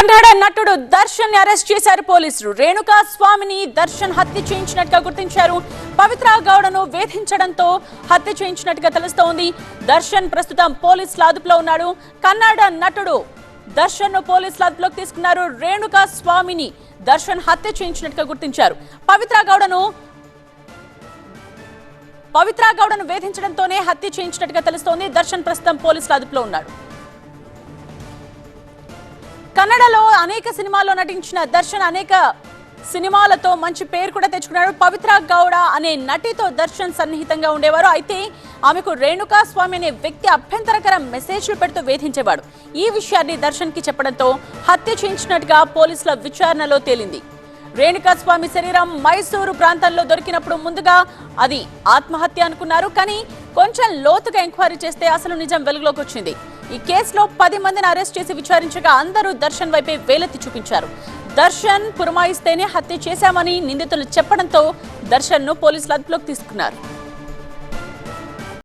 కన్నడ నటుడు దర్శన్ అరెస్ట్ చేశారు పోలీసులు. రేణుకా స్వామిని దర్శన్ హత్య చేయించినట్టుగా గుర్తించారు. పవిత్ర గౌడను వేధించడంతో హత్య చేయించినట్టుగా తెలుస్తోంది. దర్శన్ ప్రస్తుతం పోలీసుల అదుపులో ఉన్నాడు. కన్నడ నటుడు దర్శన్ను పోలీసుల అదుపులోకి తీసుకున్నారు. రేణుకా స్వామిని దర్శన్ హత్య చేయించినట్టుగా గుర్తించారు. పవిత్ర గౌడను పవిత్ర గౌడను వేధించడంతోనే హత్య చేయించినట్టుగా తెలుస్తోంది. దర్శన్ ప్రస్తుతం పోలీసుల అదుపులో ఉన్నాడు. కన్నడలో అనేక సినిమాల్లో నటించిన దర్శన్ అనేక సినిమాలతో మంచి పేరు కూడా తెచ్చుకున్నాడు. పవిత్ర గౌడ అనే నటితో దర్శన్ సన్నిహితంగా ఉండేవారు. అయితే ఆమెకు రేణుకా స్వామి అనే వ్యక్తి అభ్యంతరకర మెసేజ్లు పెడుతూ వేధించేవాడు. ఈ విషయాన్ని దర్శన్కి చెప్పడంతో హత్య చేయించినట్టుగా పోలీసుల విచారణలో తేలింది. రేణుకా స్వామి శరీరం మైసూరు ప్రాంతంలో దొరికినప్పుడు ముందుగా అది ఆత్మహత్య అనుకున్నారు. కానీ కొంచెం లోతుగా ఎంక్వైరీ చేస్తే అసలు నిజం వెలుగులోకి వచ్చింది. ఈ కేసులో పది మందిని అరెస్ట్ చేసి విచారించగా అందరూ దర్శన్ వైపే వేలెత్తి చూపించారు. దర్శన్ పురమాయిస్తేనే హత్య చేశామని నిందితులు చెప్పడంతో దర్శన్ను పోలీసులు అదుపులోకి తీసుకున్నారు.